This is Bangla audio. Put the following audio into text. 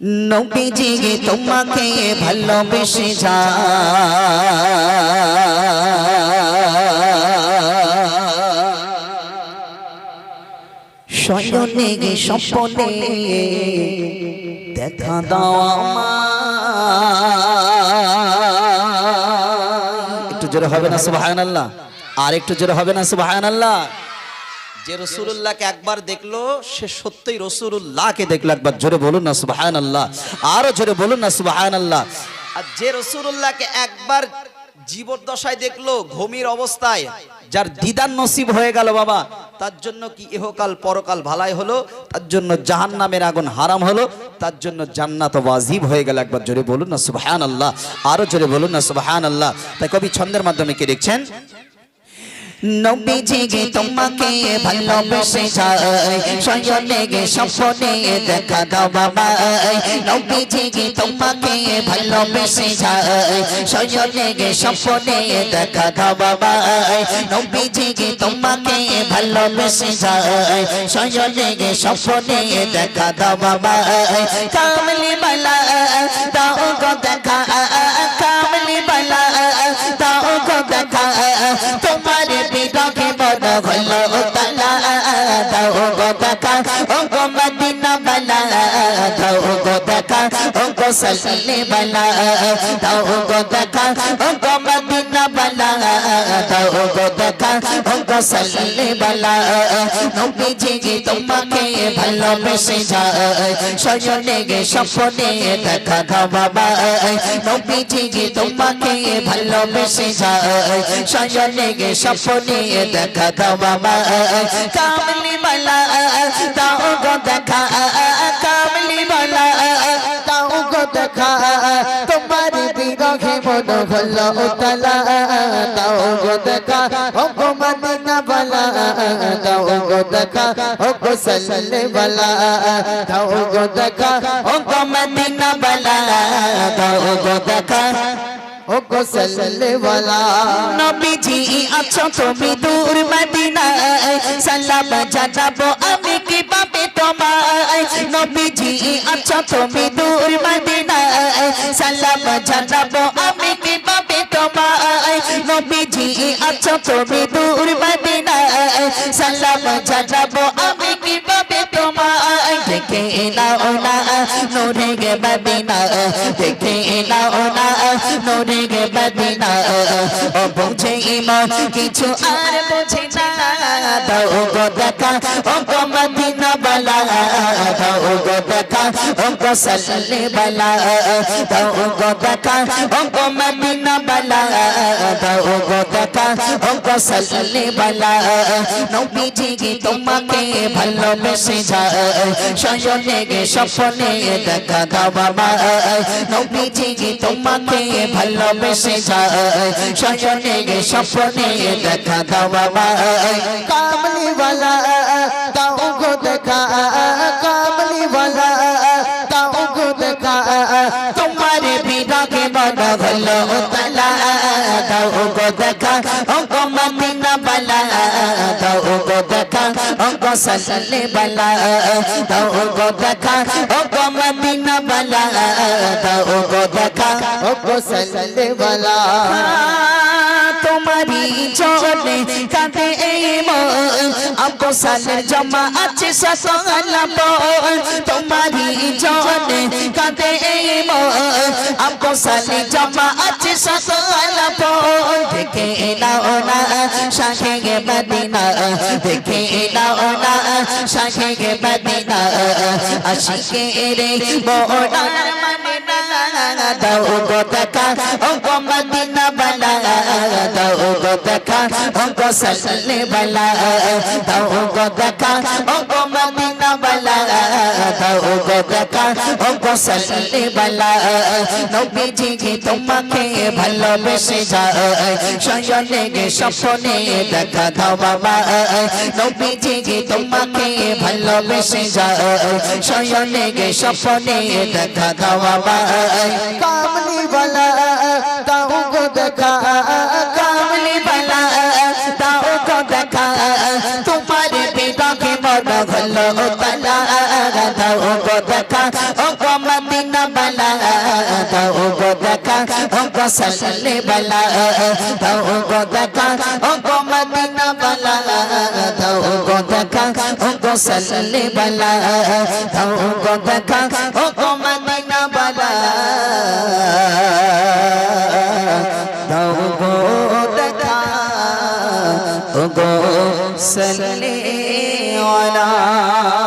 নবীজি তোমাকে ভালোবেসে যা। শয়নে গে স্বপ্নে দেখা দাও আমায়। একটু জোরে হবে না সুবাহান আর একটু জোরে হবে না সুবাহান আল্লাহ যে রসুল্লাহকে একবার দেখল, সে সত্যই রসুল্লাহকে দেখল। একবার জোরে বলুন না সুবাহান আল্লাহ আরও জোরে বলুন না সুবাহান আল্লাহ আর যে রসুল্লাহকে একবার জীবদ্দশায় দেখল, ঘুমির অবস্থায়, যার দিদার নসিব হয়ে গেল বাবা, তার জন্য কি ইহকাল পরকাল ভালাই হলো? তার জন্য জাহান নামের আগুন হারাম হলো? তার জন্য জান্নাত ওয়াজিব হয়ে গেল। একবার জোরে বলুন না সুবাহান আল্লাহ আরও জোরে বলুন না সুবাহান আল্লাহ তাই কবি ছন্দের মাধ্যমে কি দেখছেন নবীজি গে তোমাকে ভালোবেসে যায় শয়নে গে স্বপ্নে দেখা দাও বাবা নবীজি গে তোমাকে ভালোবেসে যায় শয়নে গে স্বপ্নে দেখা দাও বাবা নবীজি গে তোমাকে ভালোবেসে যায় শয়নে গে স্বপ্নে দেখা দাও বাবা কামলি বালা দাও গো দেখা কামলি বালা দাও গো দেখা তোমার বড় হলো তালা দাও গো দেখা ও গো মদিনা বালা দাও গো দেখা ও গো সাল্লে বালা দাও গো দেখা ও গো মদিনা বালা দাও গো দেখা। সাল্লে বালা, নবীজি তোমাকে ভালোবেসে যায়। সজনে গে স্বপ্নে দেখা দাও বাবা। নবীজি তোমাকে ভালোবেসে যায়। সজনে তোমার বিরহে মন হলো গো দেখা। গো মদিনা বালা দাও গো দেখা ও গো সাল্লে বালা দাও গো দেখা ও গো মদিনা বালা দাও গো দেখা ও তুমি দূর মদিনায় সালাম জানাব আমি কি পাবে তোমায় নবীজি তুমি দূর মদিনায় সালাম জানাব আমি কি পাবে তোমায় নবীজি তুমি সালাম জানাব আমি কি পাবে তোমায় দেখে নাও না? নোরে গে মদিনা দেখে নাও না? নোরে গে মদিনা ও বুঝে ইমান, কিছু আর বুঝে না। দাও গো দেখা, ও গো মদিনা বালা। দাও গো দেখা, ও গো সাল্লে বালা। দাও গো দেখা, ও গো মদিনা বালা। দাও গো দেখা ও গো সাল্লে বালা নবীজি গে তোমাকে ভালোবেসে যায় শয়নে গে স্বপ্নে দেখা দাও বাবা নবীজি গে তোমাকে ভালোবেসে যায় শয়নে গে স্বপ্নে দেখা দাও বাবা কামলি বালা দাও গো দেখা কামলি বালা দাও গো দেখা তোমার বিরাগে বড় তালা দাও গো দেখা গো মদিনা বালা দাও গো দেখা গো সাল্লে বালা দাও গো দেখা গো মদিনা বালা দাও গো দেখা গো সাল্লে বালা তোমারি চলে কাঁদে এই মন। আব্বু সালের জমা আছে সকাল বল তোমারি চলে কাঁদে এই মন। আব্বু সালের জমা আছে সকাল দেখে নাও না শাখে গে মদিনা দেখে নাও না শাখে গে মদিনা আশিকে রে মানে না দাও গো দেখা, ও গো মদিনা। দেখা ও গো সাল্লে বালা দাও গো দেখা ও গো মদিনা বালা দাও গো দেখা ও গো সাল্লে বালা নবীজি জি তোমাকে ভালোবেসে যায় শয়নে গে স্বপ্নে দেখা দাও বাবা নবীজি জি তোমাকে ভালোবেসে যায় শয়নে গে স্বপ্নে দেখা দাও বাবা কামলি বালা দাও গো দেখা মন হলো তালা দাও গো দেখা ও গো মদিনা বালা দাও গো দেখা ও গো সাল্লে বালা দাও গো দেখা ও গো মদিনা বালা দাও গো দেখা ও গো সাল্লে বালা দাও গো দেখা ও গো মদিনা বালা দাও গো দেখা गो सल्ले वाला